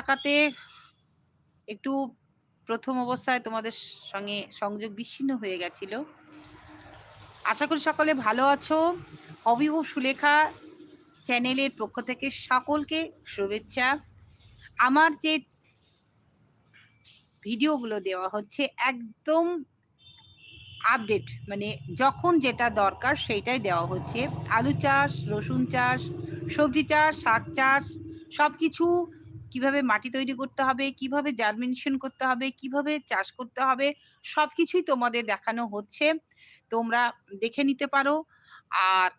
থাকাতে একটু প্রথম অবস্থায় তোমাদের সঙ্গে সংযোগ বিচ্ছিন্ন হয়ে গেছিল। আশা করি সকলে ভালো আছো। হবি ও সুলেখা চ্যানেলের পক্ষ থেকে সকলকে শুভেচ্ছা। আমার যে ভিডিওগুলো দেওয়া হচ্ছে একদম আপডেট মানে যখন যেটা দরকার সেইটাই দেওয়া হচ্ছে। আলু চাষ, রসুন চাষ, সবজি চাষ, শাক চাষ সব কিছু কীভাবে মাটি তৈরি করতে হবে, কীভাবে জার্মিনেশন করতে হবে, কীভাবে চাষ করতে হবে সব কিছুই তোমাদের দেখানো হচ্ছে। তোমরা দেখে নিতে পারো। আর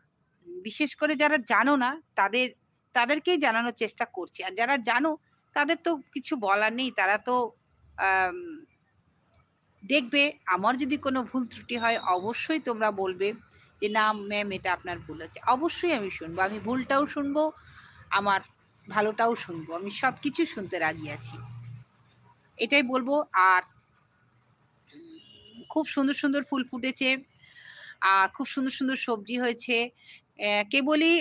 বিশেষ করে যারা জানো না, তাদের, তাদেরকেই জানানোর চেষ্টা করছি। আর যারা জানো, তাদের তো কিছু বলার নেই। তারা তো দেখবে। আমার যদি কোনো ভুল ত্রুটি হয়, অবশ্যই তোমরা বলবে যে, না ম্যাম এটা আপনার ভুল আছে অবশ্যই আমি শুনব। আমি ভুলটাও শুনব। আমার ভালোটাও শুনব। আমি সব কিছু শুনতে রাজি আছি। এটাই বলব, আর খুব সুন্দর সুন্দর ফুল ফুটেছে আর খুব সুন্দর সুন্দর সবজি হয়েছে। কেবলই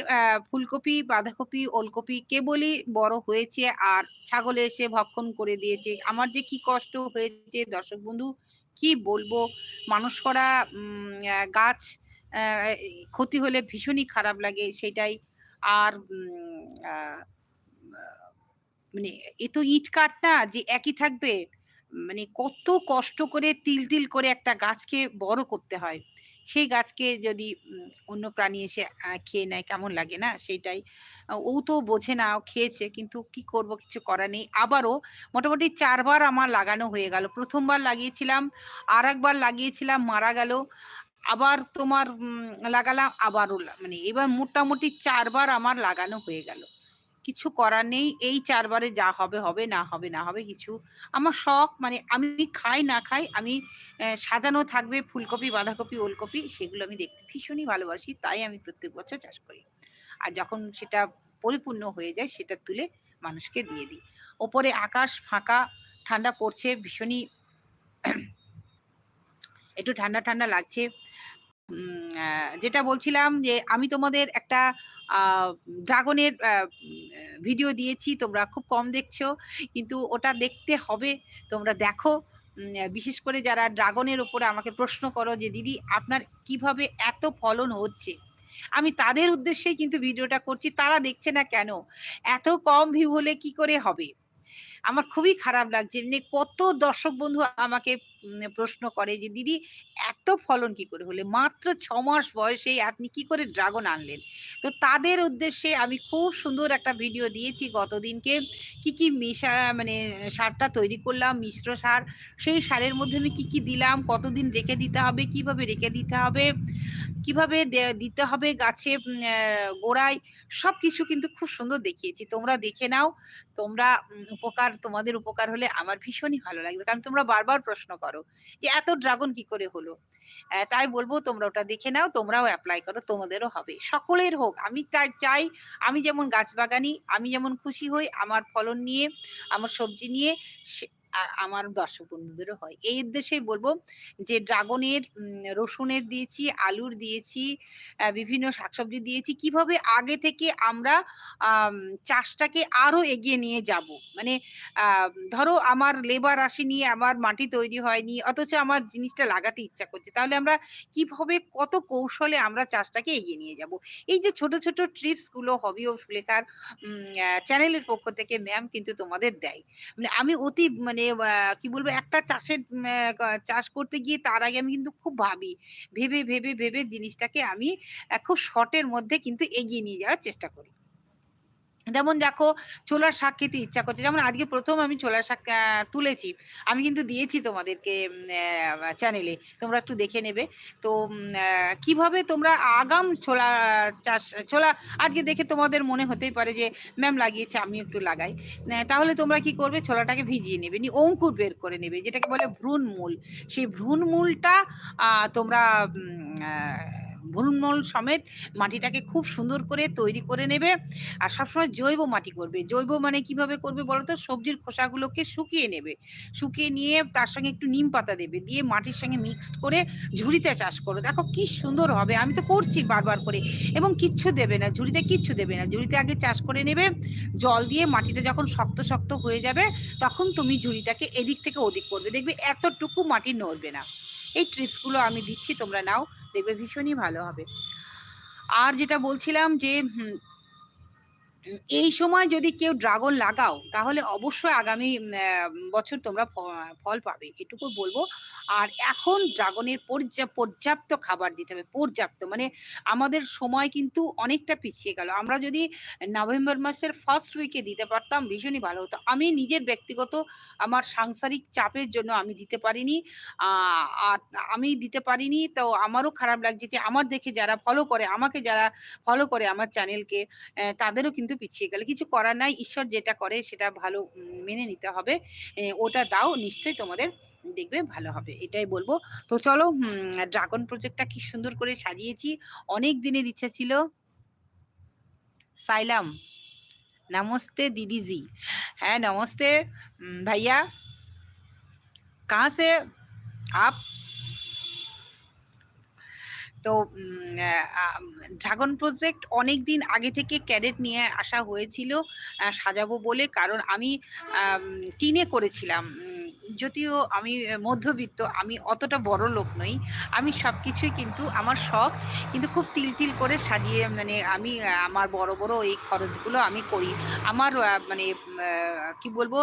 ফুলকপি, বাঁধাকপি, ওলকপি কেবলই বড় হয়েছে, আর ছাগলে এসে ভক্ষণ করে দিয়েছে। আমার যে কি কষ্ট হয়েছে, দর্শক বন্ধু, কি বলব? মানুষ করা গাছ ক্ষতি হলে ভীষণই খারাপ লাগে, সেটাই। আর মানে এ তো ইট কাঠ না যে একই থাকবে। মানে কত কষ্ট করে তিল তিল করে একটা গাছকে বড় করতে হয়। সেই গাছকে যদি অন্য প্রাণী এসে খেয়ে নেয়, কেমন লাগে না? সেইটাই। ও তো বোঝে না, ও খেয়েছে, কিন্তু কি করব, কিছু করার নেই। আবারও মোটামুটি চারবার আমার লাগানো হয়ে গেল। প্রথমবার লাগিয়েছিলাম আর একবার লাগিয়েছিলাম, মারা গেল। আবার তোমার লাগালাম, আবারও মানে এবার মোটামুটি চারবার আমার লাগানো হয়ে গেল। কিছু করার নেই, এই চারবারে যা হবে হবে, না হবে না হবে কিছু। আমার শখ মানে আমি খাই, না খাই, আমি সাজানো থাকবে ফুলকপি, বাঁধাকপি, ওলকপি, সেগুলো আমি দেখতে ভীষণই ভালোবাসি, তাই আমি প্রত্যেক বছর চাষ করি। আর যখন সেটা পরিপূর্ণ হয়ে যায়, সেটা তুলে মানুষকে দিয়ে দিই। ওপরে আকাশ ফাঁকা, ঠান্ডা পড়ছে, ভীষণই একটু ঠান্ডা ঠান্ডা লাগছে। যেটা বলছিলাম যে আমি তোমাদের একটা ড্রাগনের ভিডিও দিয়েছি, তোমরা খুব কম দেখছ, কিন্তু ওটা দেখতে হবে, তোমরা দেখো। বিশেষ করে যারা ড্রাগনের ওপরে আমাকে প্রশ্ন করো যে, দিদি, আপনার কীভাবে এত ফলন হচ্ছে? আমি তাদের উদ্দেশ্যেই কিন্তু ভিডিওটা করছি, তারা দেখছে না কেন? এত কম ভিউ হলে কি করে হবে? আমার খুবই খারাপ লাগছে মানে কত দর্শক বন্ধু আমাকে প্রশ্ন করে যে, দিদি, এত ফলন কি করে হলে? মাত্র ছ মাস বয়সে আপনি কি করে ড্রাগন আনলেন? তো তাদের উদ্দেশ্যে আমি খুব সুন্দর একটা ভিডিও দিয়েছি গতদিনকে। কি কি মেশা মানে সারটা তৈরি করলাম, মিশ্র সার। সেই সারের মধ্যে আমি কি কি দিলাম? কতদিন রেখে দিতে হবে? কীভাবে রেখে দিতে হবে? কীভাবে দিতে হবে গাছে গোড়ায়? সব কিছু কিন্তু খুব সুন্দর দেখিয়েছি। তোমরা দেখে নাও। তোমরা উপকার, তোমাদের উপকার হলে আমার ভীষণই ভালো লাগবে। কারণ তোমরা বারবার প্রশ্ন করো। যে এত ড্রাগন কি করে হলো? তাই বলব তোমরা ওটা দেখে নাও, তোমরাও অ্যাপ্লাই করো, তোমাদেরও হবে। সকলের হোক, আমি তাই চাই, আমি যেমন গাছ বাগানি আমি যেমন খুশি হই, আমার ফলন নিয়ে, আমার সবজি নিয়ে সে- আ- আমার দর্শক বন্ধুদেরও হয়। এই উদ্দেশ্যেই বলব যে, ড্রাগনের রসুনের দিয়েছি, আলুর দিয়েছি বিভিন্ন শাকসবজি দিয়েছি, কীভাবে আগে থেকে আমরা চাষটাকে আরও এগিয়ে নিয়ে যাব? মানে ধরো আমার লেবার আসেনি আমার মাটি তৈরি হয়নি, অথচ আমার জিনিসটা লাগাতে ইচ্ছা করছে, তাহলে আমরা কীভাবে, কত কৌশলে আমরা চাষটাকে এগিয়ে নিয়ে যাব? এই যে, ছোট ছোট ট্রিপসগুলো হবি ও সুলেখার চ্যানেলের পক্ষ থেকে ম্যাম কিন্তু তোমাদের দেয়। মানে আমি অতি মানে আহ, কি বলব একটা চাষের চাষ করতে গিয়ে তার আগে আমি কিন্তু খুব ভাবি। ভেবে ভেবে ভেবে জিনিসটাকে আমি খুব শর্টের মধ্যে কিন্তু এগিয়ে নিয়ে যাওয়ার চেষ্টা করি। যেমন দেখো ছোলার শাক খেতে ইচ্ছা করছে। যেমন আজকে প্রথম আমি ছোলার শাক তুলেছি। আমি কিন্তু দিয়েছি তোমাদেরকে চ্যানেলে তোমরা একটু দেখে নেবে। তো কীভাবে তোমরা আগাম ছোলা চাষ, ছোলা আজকে দেখে তোমাদের মনে হতেই পারে যে, ম্যাম লাগিয়েছে আমি একটু লাগাই। তাহলে তোমরা কি করবে? ছোলাটাকে ভিজিয়ে নেবে, নিয়ে অঙ্কুর বের করে নেবে, যেটাকে বলে ভ্রূণ মূল। সেই ভ্রূণ মূলটা তোমরা ভ্রূণমূল সমেত মাটিটাকে খুব সুন্দর করে তৈরি করে নেবে। আর সবসময় জৈব মাটি করবে। জৈব মানে কীভাবে করবে বলো তো সবজির খোসাগুলোকে শুকিয়ে নেবে। শুকিয়ে নিয়ে তার সঙ্গে একটু নিম পাতা দেবে। দিয়ে মাটির সঙ্গে মিক্সড করে ঝুড়িতে চাষ করো। দেখো কি সুন্দর হবে। আমি তো করছি বারবার করে। এবং কিচ্ছু দেবে না। ঝুড়িতে কিচ্ছু দেবে না। ঝুড়িতে আগে চাষ করে নেবে। জল দিয়ে মাটিটা যখন শক্ত শক্ত হয়ে যাবে, তখন তুমি ঝুড়িটাকে এদিক থেকে ওদিক করবে। দেখবে এতটুকু মাটি নড়বে না। এই ট্রিপসগুলো আমি দিচ্ছি, তোমরা নাও। দেখবে ভীষণই ভালো হবে। আর যেটা বলছিলাম যে এই সময় যদি কেউ ড্রাগন লাগাও, তাহলে অবশ্যই আগামী বছর তোমরা ফল পাবে। এটুকু বলব। আর এখন ড্রাগনের পর্যাপ্ত খাবার দিতে হবে, পর্যাপ্ত। মানে আমাদের সময় কিন্তু অনেকটা পিছিয়ে গেল। আমরা যদি নভেম্বর মাসের ফার্স্ট উইকে দিতে পারতাম, ভীষণই ভালো হতো। আমি নিজের ব্যক্তিগত আমার সাংসারিক চাপের জন্য আমি দিতে পারিনি। আর আমি দিতে পারিনি। তো আমারও খারাপ লাগছে যে, আমার দেখে যারা ফলো করে, আমাকে যারা ফলো করে আমার চ্যানেলকে তাদেরও কিন্তু কিন্তু পিছিয়ে গেলে। কিছু করার নাই। ঈশ্বর যেটা করে সেটা ভালো মেনে নিতে হবে। ওটা দাও, নিশ্চয়ই তোমাদের দেখবে ভালো হবে। এটাই বলব। তো চলো ড্রাগন প্রজেক্টটা কি সুন্দর করে সাজিয়েছি। অনেক দিনের ইচ্ছা ছিল। সাইলাম, নমস্তে দিদিজি। হ্যাঁ নমস্তে। ভাইয়া কাহা সে তো ড্রাগন প্রজেক্ট অনেক দিন আগে থেকে ক্যাডেট নিয়ে আসা হয়েছিল সাজাবো বলে। কারণ আমি টিনে করেছিলাম যদিও আমি মধ্যবিত্ত, আমি অতটা বড় লোক নই। আমি সব কিছুই কিন্তু আমার শখ, কিন্তু খুব তিল তিল করে সাজিয়ে মানে আমি আমার বড় বড় এই খরচগুলো আমি করি। আমার মানে কি বলব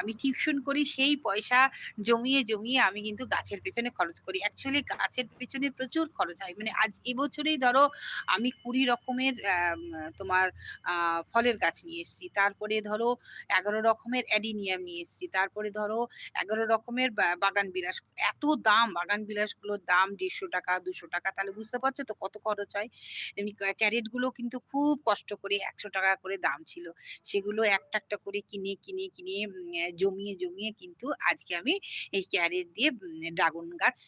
আমি টিউশন করি, সেই পয়সা জমিয়ে জমিয়ে আমি কিন্তু গাছের পেছনে খরচ করি। অ্যাকচুয়ালি গাছের পেছনে প্রচুর খরচ হয়। মানে আজ এবছরেই ধরো, আমি কুড়ি রকমের তোমার ফলের গাছ নিয়ে এসেছি। তারপরে ধরো, এগারো রকমের অ্যাডিনিয়াম নিয়ে এসেছি। তারপরে ধরো এগারো রকমের বাগান বিলাস। এত দাম, বাগান বিলাসগুলোর দাম দেড়শো টাকা, দুশো টাকা, তাহলে বুঝতে পারছ তো কত খরচ হয়? এমনি ক্যারেটগুলো কিন্তু খুব কষ্ট করে একশো টাকা করে দাম ছিল। সেগুলো একটা একটা করে কিনে কিনে কিনে জমিয়ে জমিয়ে কিন্তু আজকে আমি এই ক্যারেট দিয়ে ড্রাগন গাছ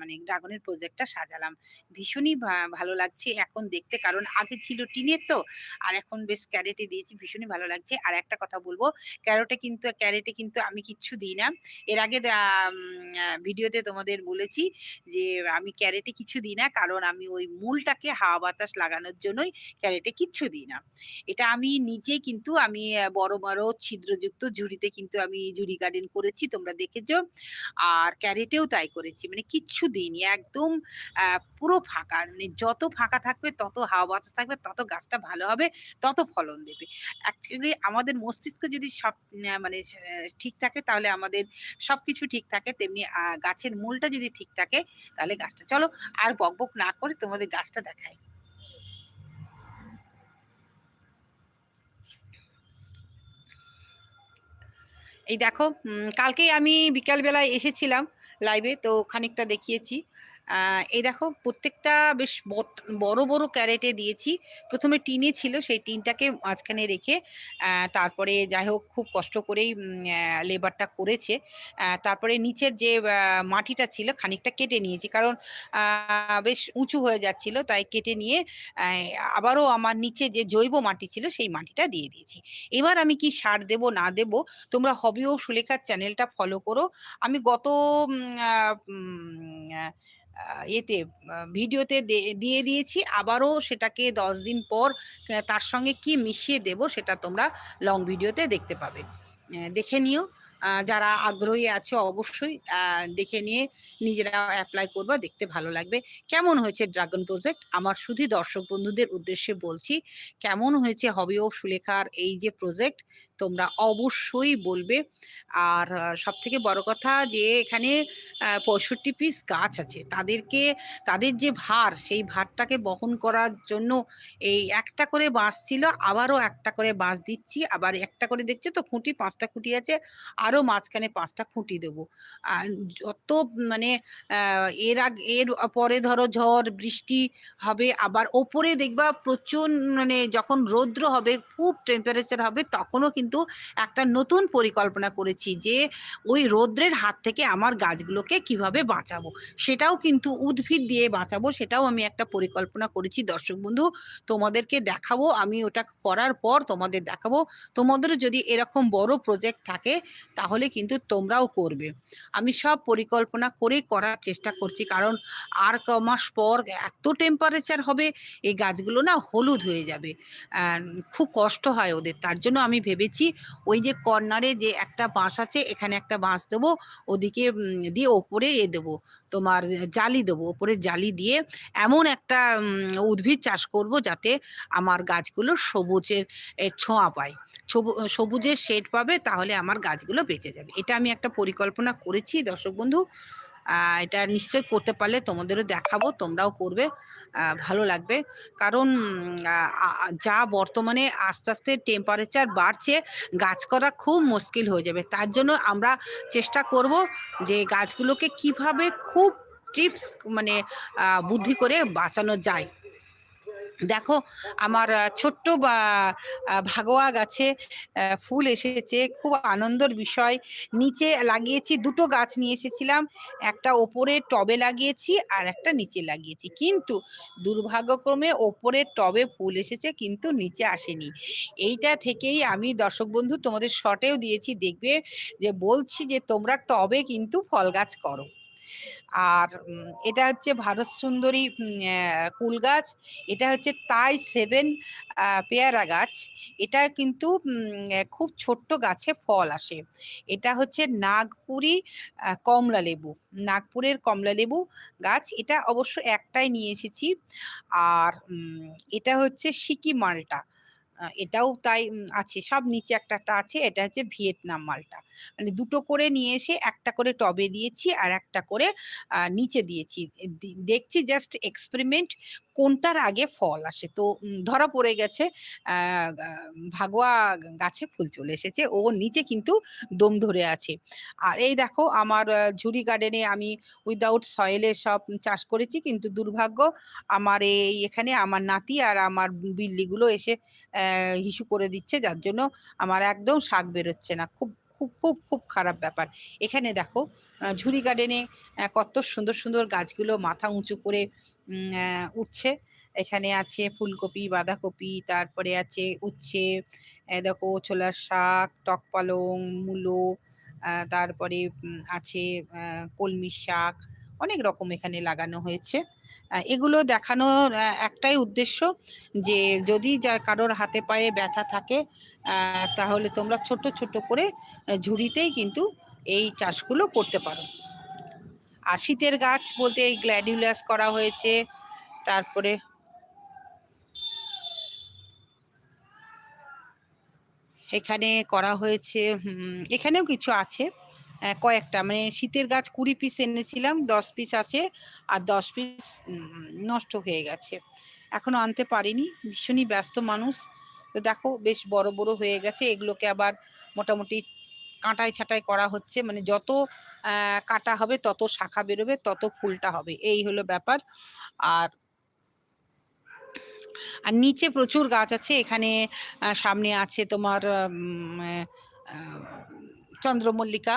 মানে ড্রাগনের প্রজেক্টটা সাজালাম। ভীষণই ভালো লাগছে এখন দেখতে। কারণ আগে ছিল টিনের তো, আর এখন বেশ ক্যারেটে দিয়েছি, ভীষণই ভালো লাগছে। আর একটা কথা বলব, ক্যারেটে কিন্তু ক্যারেটে কিন্তু আমি কিচ্ছু দিই না। এর আগে ভিডিওতে তোমাদের বলেছি যে, আমি ক্যারেটে কিছু দিই না, কারণ আমি ওই মূলটাকে হাওয়া বাতাস লাগানোর জন্যই ক্যারেটে কিচ্ছু দিই না। এটা আমি নিজে কিন্তু আমি বড় বড় ছিদ্রযুক্ত ঝুড়িতে কিন্তু আমি ঝুড়ি গার্ডেন করেছি, তোমরা দেখেছ। আর ক্যারেটেও তাই করেছি মানে কিচ্ছু দিইনি, একদম পুরো ফাঁকা। মানে যত ফাঁকা থাকবে, তত হাওয়া বাতাস থাকবে, তত গাছটা ভালো হবে, তত ফলন দেবে। অ্যাকচুয়ালি আমাদের মস্তিষ্ক যদি সব মানে ঠিক থাকে তাহলে আমাদের সব কিছু ঠিক থাকে, তেমনি গাছের মূলটা যদি ঠিক থাকে, তাহলে গাছটা, চলো আর বকবক না করে তোমাদের গাছটা দেখাই। এই দেখো কালকেই আমি বিকালবেলায় এসেছিলাম লাইভে তো খানিকটা দেখিয়েছি। এই দেখো প্রত্যেকটা বেশ বড় বড় ক্যারেটে দিয়েছি। প্রথমে টিনে ছিল, সেই টিনটাকে মাঝখানে রেখে তারপরে যাই হোক খুব কষ্ট করেই লেবারটা করেছে। তারপরে নিচের যে মাটিটা ছিল, খানিকটা কেটে নিয়েছি। কারণ বেশ উঁচু হয়ে যাচ্ছিল, তাই কেটে নিয়ে আবারও আমার নিচে যে জৈব মাটি ছিল, সেই মাটিটা দিয়ে দিয়েছি। এবার আমি কি সার দেব, না দেব, তোমরা হবি ও সুলেখার চ্যানেলটা ফলো করো। আমি গত এতে ভিডিওতে দিয়ে দিয়েছি। আবারও সেটাকে দশ দিন পর তার সঙ্গে কি মিশিয়ে দেব সেটা তোমরা লং ভিডিওতে দেখতে পাবে। দেখে নিও। যারা আগ্রহী আছে অবশ্যই দেখে নিয়ে নিজেরা অ্যাপ্লাই করবা, দেখতে ভালো লাগবে। কেমন হয়েছে ড্রাগন প্রজেক্ট আমার শুধু দর্শক বন্ধুদের উদ্দেশ্যে বলছি, কেমন হয়েছে হবি ও সুলেখার এই যে প্রজেক্ট তোমরা অবশ্যই বলবে। আর সব থেকে বড় কথা যে এখানে পঁয়ষট্টি পিস গাছ আছে। তাদেরকে, তাদের যে ভার, সেই ভারটাকে বহন করার জন্য এই একটা করে বাঁশ ছিল, আবারও একটা করে বাঁশ দিচ্ছি। আবার একটা করে দেখছ তো খুঁটি, পাঁচটা খুঁটি আছে, আরও মাঝখানে পাঁচটা খুঁটি দেবো। আর যত মানে এর আগে, এর পরে ধরো ঝড়, বৃষ্টি হবে, আবার ওপরে দেখবা প্রচুর মানে যখন রৌদ্র হবে, খুব টেম্পারেচার হবে, তখনও কিন্তু কিন্তু একটা নতুন পরিকল্পনা করেছি যে ওই রৌদ্রের হাত থেকে আমার গাছগুলোকে কীভাবে বাঁচাবো। সেটাও কিন্তু উদ্ভিদ দিয়ে বাঁচাবো, সেটাও আমি একটা পরিকল্পনা করেছি। দর্শক বন্ধু, তোমাদেরকে দেখাবো, আমি ওটা করার পর তোমাদের দেখাবো। তোমাদেরও যদি এরকম বড় প্রজেক্ট থাকে, তাহলে কিন্তু তোমরাও করবে। আমি সব পরিকল্পনা করে করার চেষ্টা করছি, কারণ আর ক মাস পর এত টেম্পারেচার হবে, এই গাছগুলো না হলুদ হয়ে যাবে। খুব কষ্ট হয় ওদের, তার জন্য আমি ভেবেছি ওই যে কর্নারে যে একটা বাঁশ আছে, এখানে একটা বাঁশ দেবো, ওদিকে দিয়ে ওপরে এ দেবো, তোমার জালি দেবো ওপরে জালি দিয়ে এমন একটা উদ্ভিদ চাষ করব যাতে আমার গাছগুলো সবুজের ছোঁয়া পায়। সবু- সবুজের শেড পাবে, তাহলে আমার গাছগুলো বেঁচে যাবে। এটা আমি একটা পরিকল্পনা করেছি, দর্শক বন্ধু। এটা নিশ্চয়ই করতে পারলে তোমাদেরও দেখাবো, তোমরাও করবে ভালো লাগবে। কারণ যা বর্তমানে আস্তে আস্তে টেম্পারেচার বাড়ছে, গাছ করা খুব মুশকিল হয়ে যাবে। তার জন্য আমরা চেষ্টা করব যে গাছগুলোকে কীভাবে খুব টিপস মানে বুদ্ধি করে বাঁচানো যায়। দেখো, আমার ছোট্ট বা ভাগোয়া গাছে ফুল এসেছে, খুব আনন্দের বিষয়। নিচে লাগিয়েছি দুটো গাছ নিয়ে এসেছিলাম, একটা ওপরে টবে লাগিয়েছি আর একটা নিচে লাগিয়েছি। কিন্তু দুর্ভাগ্যক্রমে ওপরের টবে ফুল এসেছে, কিন্তু নিচে আসেনি। এইটা থেকেই আমি, দর্শক বন্ধু, তোমাদের শটেও দিয়েছি, দেখবে যে বলছি যে তোমরা টবে কিন্তু ফল গাছ করো। আর এটা হচ্ছে ভারত সুন্দরী কুল গাছ, এটা হচ্ছে তাই সেভেন পেয়ারা গাছ, এটা কিন্তু খুব ছোট্ট গাছে ফল আসে। এটা হচ্ছে নাগপুরি কমলা লেবু, নাগপুরের কমলা লেবু গাছ, এটা অবশ্য একটাই নিয়ে এসেছি। আর এটা হচ্ছে সিকি মালটা এটাও তাই আছে। সব নিচে একটা একটা আছে, এটা হচ্ছে ভিয়েতনাম মালটা। মানে দুটো করে নিয়ে এসে একটা করে টবে দিয়েছি আর একটা করে নিচে দিয়েছি। দেখছি জাস্ট এক্সপেরিমেন্ট কোনটার আগে ফল আসে। তো ধরা পড়ে গেছে ভাগোয়া গাছে ফুল চলে এসেছে। ও নিচে কিন্তু দম ধরে আছে। আর এই দেখো আমার ঝুড়ি গার্ডেনে আমি উইদাউট সয়েলে সব চাষ করেছি। কিন্তু দুর্ভাগ্য আমার এই এখানে আমার নাতি আর আমার বিল্লিগুলো এসে হিসু করে দিচ্ছে, যার জন্য আমার একদম শাক বেরোচ্ছে না। খুব খুব খুব খুব খারাপ ব্যাপার। এখানে দেখো ঝুড়ি গার্ডেনে কত সুন্দর সুন্দর গাছগুলো মাথা উঁচু করে উঠছে। এখানে আছে ফুলকপি, বাঁধাকপি, তারপরে আছে উচ্ছে দেখো ছোলার শাক, টক পালং, মূলো তারপরে আছে কলমি শাক, অনেক রকম এখানে লাগানো হয়েছে। এগুলো দেখানোর একটাই উদ্দেশ্য যে যদি যা, কারোর হাতে পায়ে ব্যথা থাকে তাহলে তোমরা ছোট ছোট করে ঝুড়িতেই কিন্তু এই চাষগুলো করতে পারো। আর শীতের গাছ বলতে এই গ্ল্যাডিউলাস করা হয়েছে, তারপরে এখানে করা হয়েছে এখানেও কিছু আছে। কয়েকটা। মানে শীতের গাছ কুড়ি পিস এনেছিলাম, দশ পিস আছে আর দশ পিস নষ্ট হয়ে গেছে। এখনও আনতে পারিনি, ভীষণই ব্যস্ত মানুষ। তো দেখো, বেশ বড় বড় হয়ে গেছে। এগুলোকে আবার মোটামুটি কাঁটাই ছাঁটাই করা হচ্ছে। মানে যত কাটা হবে, তত শাখা বেরোবে, তত ফুলটা হবে। এই হলো ব্যাপার। আর আর নিচে প্রচুর গাছ আছে। এখানে সামনে আছে তোমার চন্দ্রমল্লিকা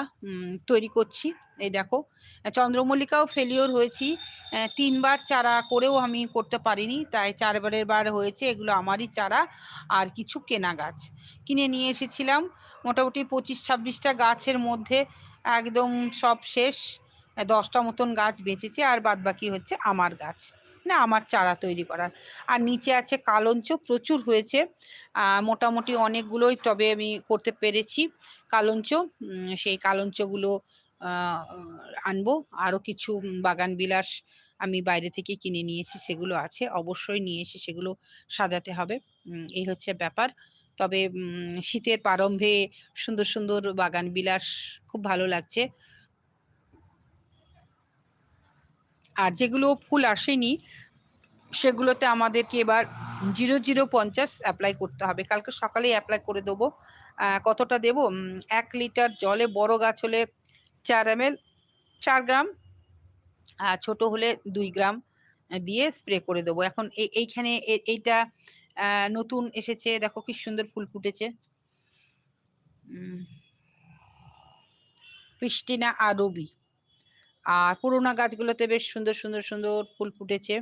তৈরি করছি। এই দেখো, চন্দ্রমল্লিকাও ফেলিওর হয়েছি। তিনবার চারা করেও আমি করতে পারিনি, তাই চারবারের বার হয়েছে, এগুলো আমারই চারা, আর কিছু কেনা গাছ। কিনে নিয়ে এসেছিলাম, মোটামুটি পঁচিশ ছাব্বিশটা গাছের মধ্যে একদম সব শেষ দশটা মতন গাছ বেঁচেছে, আর বাদ বাকি হচ্ছে আমার গাছ। না আমার চারা তৈরি করার। আর নিচে আছে কালঞ্চ, প্রচুর হয়েছে। মোটামুটি অনেকগুলোই টবে আমি করতে পেরেছি কালঞ্চ। সেই কালঞ্চগুলো আনব। আরও কিছু বাগান বিলাস আমি বাইরে থেকে কিনে নিয়েছি, সেগুলো আছে। অবশ্যই নিয়ে এসে সেগুলো সাজাতে হবে। এই হচ্ছে ব্যাপার। তবে শীতের প্রারম্ভে সুন্দর সুন্দর বাগান বিলাস খুব ভালো লাগছে। আর যেগুলো ফুল আসেনি, সেগুলোতে আমাদেরকে এবার জিরো জিরো পঞ্চাশ অ্যাপ্লাই করতে হবে। কালকে সকালে অ্যাপ্লাই করে দেবো। কতটা দেব? এক লিটার জলে বড় গাছ হলে চার এম চার গ্রাম, আর ছোটো হলে দুই গ্রাম দিয়ে স্প্রে করে দেবো। এখন এইখানে এইটা নতুন এসেছে। দেখো কি সুন্দর ফুল ফুটেছে। ক্রিস্টিনা আরবি। আর পুরোনো গাছগুলোতে বেশ সুন্দর সুন্দর সুন্দর ফুল ফুটেছে।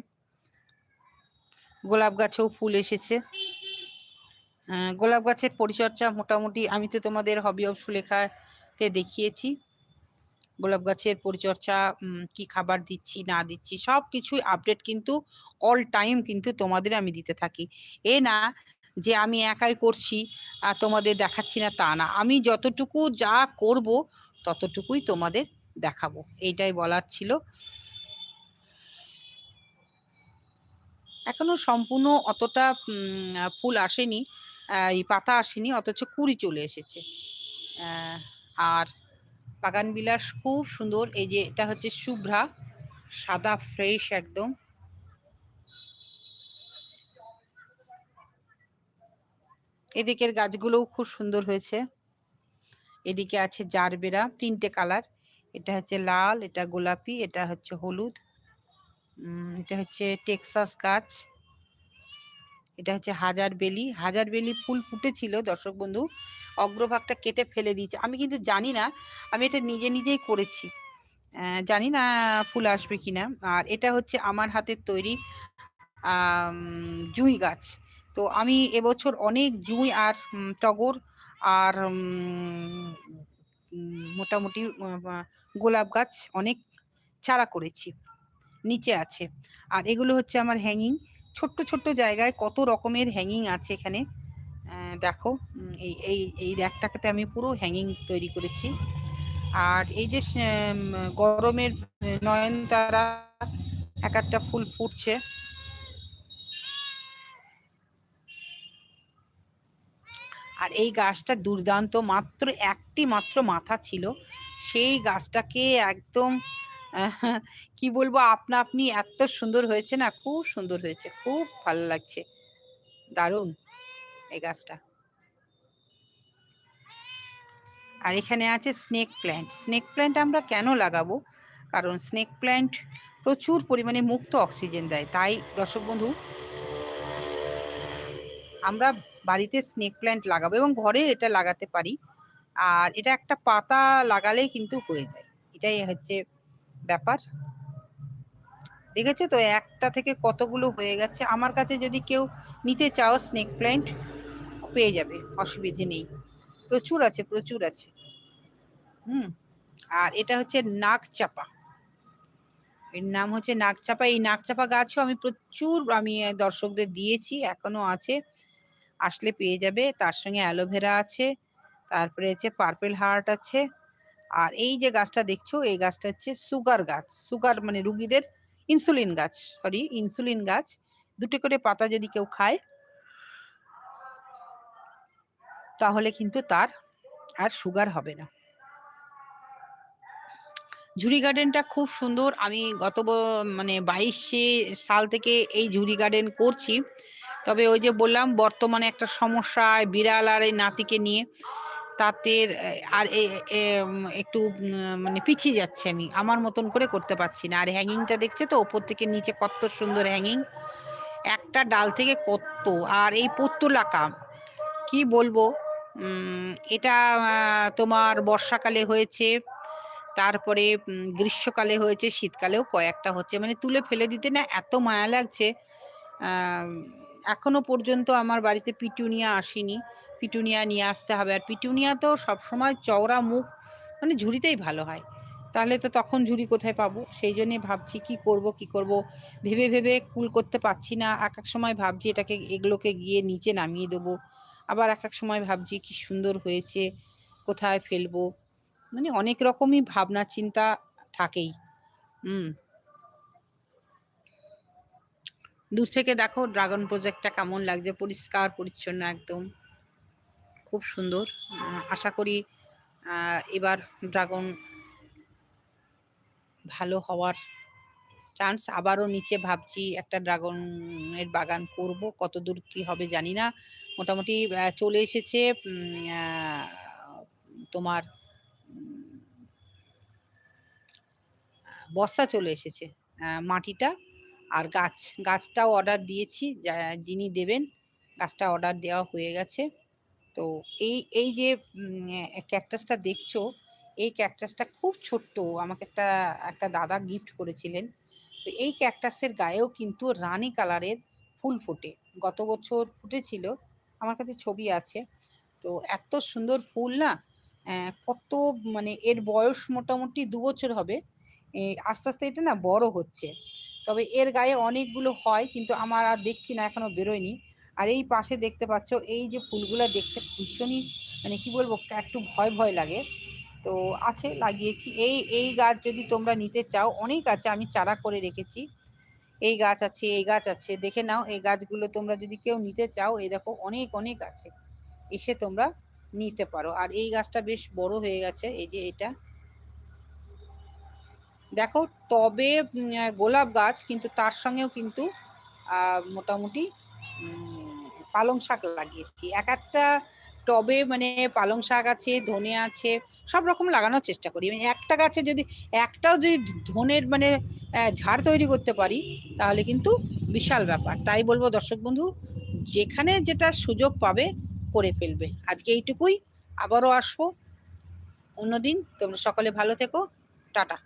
গোলাপ গাছেও ফুল এসেছে। গোলাপ গাছের পরিচর্যা মোটামুটি আমি তো তোমাদের হবি অফ সুলেখাতে দেখিয়েছি। গোলাপ গাছের পরিচর্যা কি খাবার দিচ্ছি, না দিচ্ছি সব কিছুই আপডেট কিন্তু অল টাইম কিন্তু তোমাদের আমি দিতে থাকি। এ না যে আমি একাই করছি আর তোমাদের দেখাচ্ছি না তা না। আমি যতটুকু যা করব ততটুকুই তোমাদের দেখাবো। এইটাই বলার ছিল। এখনও সম্পূর্ণ অতটা ফুল আসেনি এই পাতা আসেনি, অথচ কুড়ি চলে এসেছে। আর বাগান বিলাস খুব সুন্দর, এই যে এটা হচ্ছে শুভ্রা, সাদা ফ্রেশ একদম। এদিকের গাছগুলোও খুব সুন্দর হয়েছে। এদিকে আছে জারবেরা, তিনটে কালার। এটা হচ্ছে লাল, এটা গোলাপি, এটা হচ্ছে হলুদ এটা হচ্ছে টেক্সাস গাছ, এটা হচ্ছে হাজার বেলি। হাজার বেলি ফুল ফুটেছিল, দর্শক বন্ধু, অগ্রভাগটা কেটে ফেলে দিয়েছে। আমি কিন্তু জানি না, আমি এটা নিজে নিজেই করেছি। জানি না ফুল আসবে কিনা। আর এটা হচ্ছে আমার হাতের তৈরি জুঁই গাছ। তো আমি এবছর অনেক জুঁই আর টগর আর মোটামুটি গোলাপ গাছ অনেক চারা করেছি, নিচে আছে। আর এগুলো হচ্ছে আমার হ্যাঙ্গিং ছোট্ট ছোট্ট জায়গায় কত রকমের হ্যাঙ্গিং আছে এখানে। দেখো এই এই এই র্যাকটাকে আমি পুরো হ্যাঙ্গিং তৈরি করেছি। আর এই যে গরমের নয়নতারা, এক একটা ফুল ফুটছে। আর এই গাছটা দুর্দান্ত, মাত্র একটি মাত্র মাথা ছিল। সেই গাছটাকে একদম কি বলব, আপনা আপনি এত সুন্দর হয়েছে না, খুব সুন্দর হয়েছে, খুব ভালো লাগছে। দারুণ এই গাছটা। আর এখানে আছে স্নেক প্ল্যান্ট স্নেক প্ল্যান্ট আমরা কেন লাগাবো? কারণ স্নেক প্ল্যান্ট প্রচুর পরিমাণে মুক্ত অক্সিজেন দেয়। তাই দর্শক বন্ধু, আমরা বাড়িতে স্নেক প্ল্যান্ট লাগাবো এবং ঘরে এটা লাগাতে পারি। আর এটা একটা পাতা লাগালেই কিন্তু হয়ে যায়। এটাই হচ্ছে ব্যাপার। দেখেছ তো? একটা থেকে কতগুলো হয়ে গেছে? আমার কাছে যদি কেউ নিতে চাও স্নেক প্ল্যান্ট পেয়ে যাবে। অসুবিধে নেই। প্রচুর আছে প্রচুর আছে। হুম। আর এটা হচ্ছে নাক চাপা এর নাম হচ্ছে নাকচাপা এই নাকচাপা গাছও আমি প্রচুর, আমি দর্শকদের দিয়েছি এখনও আছে। আসলে পেয়ে যাবে। তার সঙ্গে অ্যালোভেরা আছে, তারপরে হচ্ছে পার্পেল হার্ট আছে। আর এই যে গাছটা দেখছ, এই গাছটা হচ্ছে সুগার গাছ। সুগার মানে রুগীদের ইনসুলিন গাছ, সরি, ইনসুলিন গাছ। দুটো করে পাতা যদি কেউ খায়, তাহলে কিন্তু তার আর সুগার হবে না। ঝুড়ি গার্ডেনটা খুব সুন্দর। আমি গত মানে বাইশে সাল থেকে এই ঝুড়ি গার্ডেন করছি। তবে ওই যে বললাম, বর্তমানে একটা সমস্যা বিড়াল আর এই নাতিকে নিয়ে তাতে আর একটু মানে পিছিয়ে যাচ্ছে আমি। আমার মতন করে করতে পারছি না। আর হ্যাঙ্গিংটা দেখছে তো? ওপর থেকে নিচে কত সুন্দর হ্যাঙ্গিং। একটা ডাল থেকে কত? আর এই পত্তুলাকা, কি বলব? এটা তোমার বর্ষাকালে হয়েছে, তারপরে গ্রীষ্মকালে হয়েছে, শীতকালেও কয়েকটা হচ্ছে। মানে তুলে ফেলে দিতে না, এত মায়া লাগছে। এখনও পর্যন্ত আমার বাড়িতে পিটুনিয়া আসেনি। পিটুনিয়া নিয়ে আসতে হবে। আর পিটুনিয়া তো সবসময় চওড়া মুখ মানে ঝুড়িতেই ভালো হয়। তাহলে তো তখন ঝুড়ি কোথায় পাবো? সেই জন্যে ভাবছি কি করব কি করব? ভেবে ভেবে কুল করতে পারছি না। এক এক সময় ভাবছি এটাকে, এগুলোকে গিয়ে নিচে নামিয়ে দেবো। আবার এক এক সময় ভাবছি কি সুন্দর হয়েছে, কোথায় ফেলব? মানে অনেক রকমই ভাবনা চিন্তা থাকেই। হুম। দূর থেকে দেখো ড্রাগন প্রজেক্টটা কেমন লাগছে, পরিষ্কার, পরিচ্ছন্ন একদম। খুব সুন্দর। আশা করি এবার ড্রাগন ভালো হওয়ার চান্স আবারও নিচে ভাবছি একটা ড্রাগনের বাগান করব কত দূর কী হবে জানি না। মোটামুটি চলে এসেছে তোমার বস্তা চলে এসেছে মাটিটা। আর গাছ, গাছটাও অর্ডার দিয়েছি যিনি দেবেন, গাছটা অর্ডার দেওয়া হয়ে গেছে। তো এই এই যে ক্যাকটাসটা দেখছ, এই ক্যাকটাসটা খুব ছোট্ট, আমাকে একটা একটা দাদা গিফট করেছিলেন। তো এই ক্যাকটাসের গায়েও কিন্তু রানি কালারের ফুল ফোটে। গত বছর ফুটেছিল, আমার কাছে ছবি আছে। তো এত সুন্দর ফুল না কত মানে এর বয়স মোটামুটি দু বছর হবে। আস্তে আস্তে এটা না বড় হচ্ছে। তবে এর গায়ে অনেকগুলো হয়, কিন্তু আমার আর দেখছি না, এখনও বেরোয়নি। আর এই পাশে দেখতে পাচ্ছ, এই যে ফুলগুলো দেখতে ভীষণই মানে কি বলব, একটু ভয় ভয় লাগে। তো আছে, লাগিয়েছি। এই এই গাছ যদি তোমরা নিতে চাও, অনেক আছে, আমি চারা করে রেখেছি। এই গাছ আছে, এই গাছ আছে, দেখে নাও, এই গাছগুলো তোমরা যদি কেউ নিতে চাও, এই দেখো, অনেক অনেক আছে। এসে তোমরা নিতে পারো। আর এই গাছটা বেশ বড় হয়ে গেছে, এই যে এটা। দেখো আহ, গোলাপ গাছ কিন্তু তার সঙ্গেও কিন্তু মোটামুটি পালং শাক লাগিয়েছি। এক একটা টবে মানে পালং শাক আছে ধনে আছে সব রকম লাগানোর চেষ্টা করি। মানে একটা গাছে যদি একটাও যদি ধনের মানে ঝাড় তৈরি করতে পারি তাহলে কিন্তু বিশাল ব্যাপার। তাই বলব দর্শক বন্ধু যেখানে যেটা সুযোগ পাবে করে ফেলবে। আজকে এইটুকুই আবারও আসব। অন্যদিন তোমরা সকলে ভালো থেকো। টাটা।